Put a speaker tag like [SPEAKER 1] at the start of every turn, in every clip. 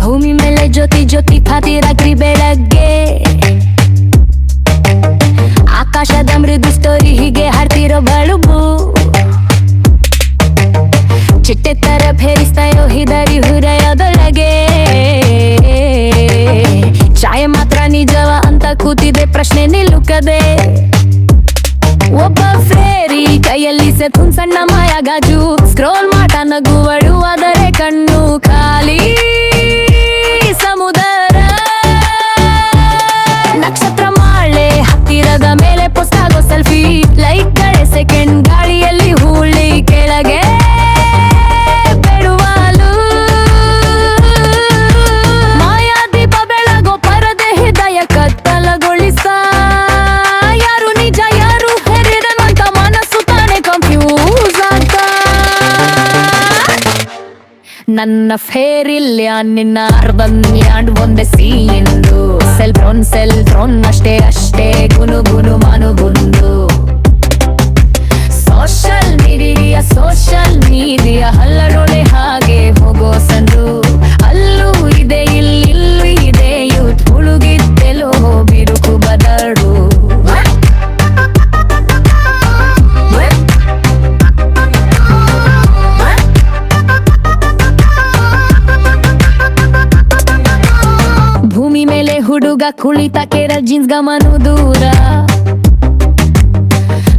[SPEAKER 1] ಭೂಮಿ ಮೇಲೆ ಜ್ಯೋತಿ ಜ್ಯೋತಿ ಖಾತಿ ಕೂತಿದೆ ಪ್ರಶ್ನೆ ನಿಲ್ಲುಕದೆ ಒಬ್ಬ ಫೇರಿ ಕೈಯಲ್ಲಿ ಸೆತುನ್ ಸಣ್ಣ ಮಾಯ ಗಾಜು ನನ್ನ ಫೇರಿಲ್ಲ ನಿನ್ನ ಅರ್ಧನ್ಯಾಂಡ್ ಒಂದೇ ಸೀಂದು ಸೆಲ್ ಫ್ರೋನ್ ಸೆಲ್ ಫ್ರೋನ್ ಅಷ್ಟೇ ಅಷ್ಟೇ, ಗುನು ಗುನು ಮನುಗುಂದು ಸೋಷಲ್ ಮೀಡಿಯಾ ಸೋಷಲ್ ಮೀಡಿಯಾ ಹಲ್ಲಡೊಳೆ ಹುಡುಗ ಕುಳಿತ ಕೇರ ಜೀನ್ಸ್ ಗಮನು ದೂರ.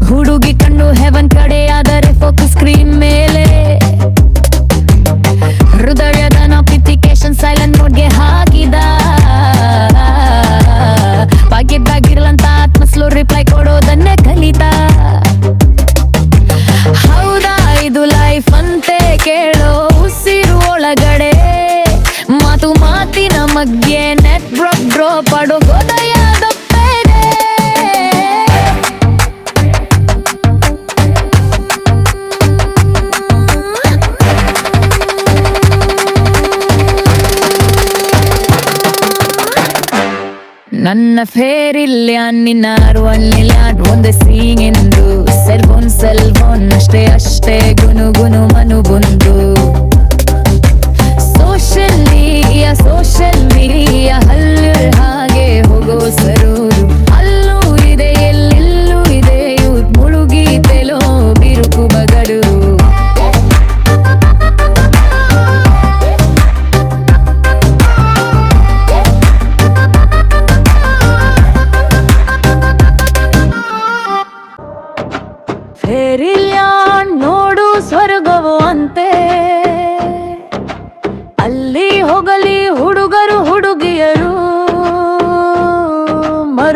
[SPEAKER 1] ಹುಡುಗಿ ಕಣ್ಣು ಹೆವನ್ ಕಡೆಯಾದರೆ ಫೋಕಸ್ ಫೇರಿಲ್ಲ ನಿನ್ನಾರು ಅಲ್ಲಿಲ್ಲ ಒಂದೇ ಸೀನ್ ಎಂದು ಸೆಲ್ಫೋನ್ ಸೆಲ್ಫೋನ್ ಅಷ್ಟೇ ಅಷ್ಟೇ ಗುನು ಗುನು ಮನು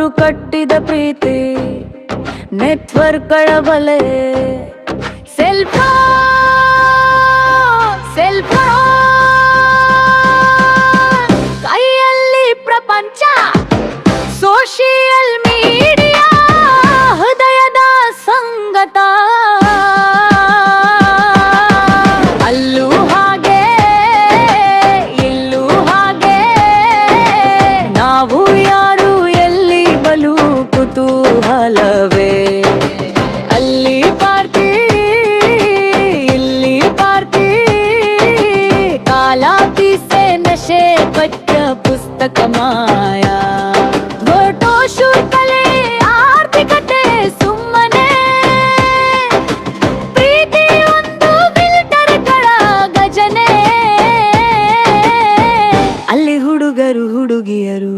[SPEAKER 1] ಮರುಕಟ್ಟಿದ ಪ್ರೀತಿ ನೆಟ್ವರ್ಕ್ಗಳ ಬಲೆ ಸೆಲ್ಫ ಸೆಲ್ಫ ಪುಸ್ತಕ ಮಾಯಾ. ಫೋಟೋ ಶೂಟ್ ಕಲೆ ಆರ್ಥಿಕತೆ ಸುಮ್ಮನೆ. ಪ್ರೀತಿ ಒಂದು ಗಜನೆ. ಅಲ್ಲಿ ಹುಡುಗರು ಹುಡುಗಿಯರು,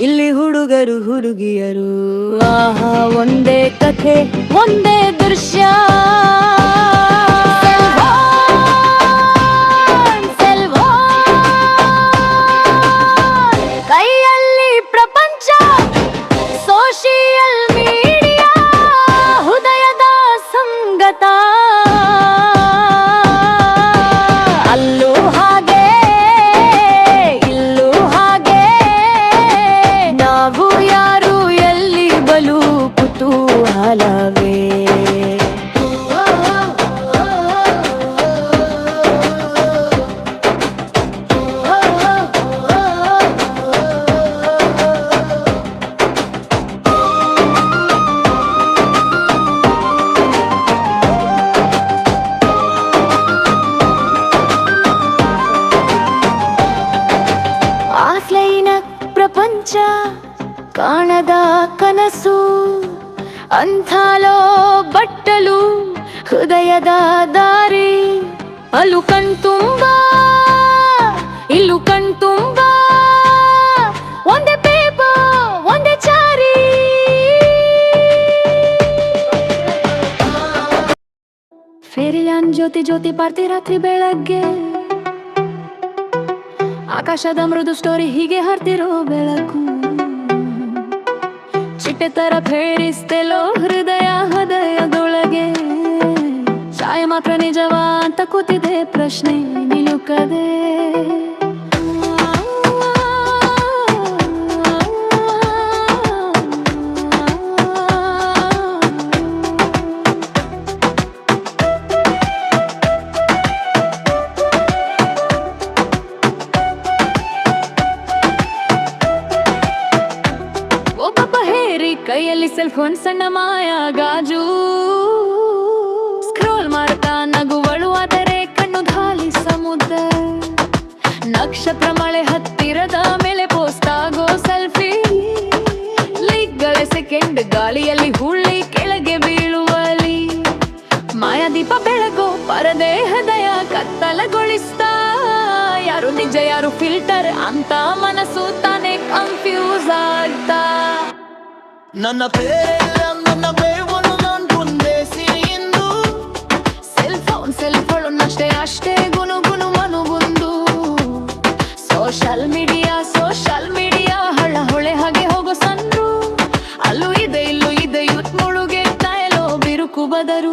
[SPEAKER 1] ಇಲ್ಲಿ ಹುಡುಗರು ಹುಡುಗಿಯರು. ಆಹಾ, ಒಂದೇ ಕಥೆ, ಒಂದೇ ದೃಶ್ಯ. ಕಾಣದ ಕನಸು, ಅಂಥಾಲೋ ಬಟ್ಟಲು, ಹೃದಯದ ದಾರಿ. ಅಲು ಕಣ್ತುಂಬ ಇಲ್ಲು ಕಣ್ತುಂಬ ಒಂದೇ ಪೇಪ ಒಂದೇ ಚಾರಿ. ಫೇರಿಲ್ಯಾನ್ ಜ್ಯೋತಿ ಜ್ಯೋತಿ ಪಾರ್ತಿ ರಾತ್ರಿ ಬೆಳಗ್ಗೆ. ಆಕಾಶದ ಮೃದು ಸ್ಟೋರಿ ಹೀಗೆ ಹರ್ತಿರೋ ಬೆಳಕು. ಚಿಟ್ಟೆ ತರ ಫೇರಿಸ್ತೆಲೋ ಹೃದಯ ಹೃದಯದೊಳಗೆ. ಛಾಯೆ ಮಾತ್ರ ನಿಜವಾ ಅಂತ ಕೂತಿದೆ ಪ್ರಶ್ನೆ ನಿಲುಕದೆ. ಸೆಲ್ ಫೋನ್ ಸಣ್ಣ ಮಾಯ ಗಾಜು. ಸ್ಕ್ರೋಲ್ ಮಾಡ್ತಾ ನಗುವಳು, ಆದರೆ ಕಣ್ಣು ಧಾಲಿ ಸಮುದ್ರ. ನಕ್ಷತ್ರ ಮಳೆ ಹತ್ತಿರದ ಮೇಲೆ ಪೋಸ್ಟ್ ಆಗೋ ಸೆಲ್ಫಿ ಲೈಕ್ಗಳೇ ಸೆಕೆಂಡ್ ಗಾಳಿಯಲ್ಲಿ ಹುಳ್ಳಿ, ಕೆಳಗೆ ಬೀಳುವಲಿ ಮಾಯಾದೀಪ ಬೆಳಗೋ, ಪರದೆ ಹೃದಯ ಕತ್ತಲಗೊಳಿಸ್ತಾ. ಯಾರು ನಿಜ, ಯಾರು ಫಿಲ್ಟರ್ ಅಂತ ಮನಸ್ಸು ತಾನೇ ಕನ್ಫ್ಯೂಸ್ ಆಗ್ತಾ.
[SPEAKER 2] ನನ್ನ ಪೇರೆಲ್ಲ ನನ್ನ ಬೇವನು ನಾನು ಮುಂದೆ ಸಿರಿಂದು
[SPEAKER 1] ಸೆಲ್ ಫೋನ್ ಸೆಲ್ ಫೋನ್ ಅಷ್ಟೇ ಅಷ್ಟೇ ಗುನು ಗುನು ಮನುಗುಂದು ಸೋಷಲ್ ಮೀಡಿಯಾ ಸೋಷಲ್ ಮೀಡಿಯಾ ಹಳ್ಳ, ಹೊಳೆ, ಹಾಗೆ ಹೋಗೋ ಸಂದ್ರು ಅಲ್ಲೂ ಇದೆ, ಇಲ್ಲೂ ಇದೆ, ಯುತ್ ಮುಳುಗೆ ತಾಯಲೋ ಬಿರುಕು, ಬದರು.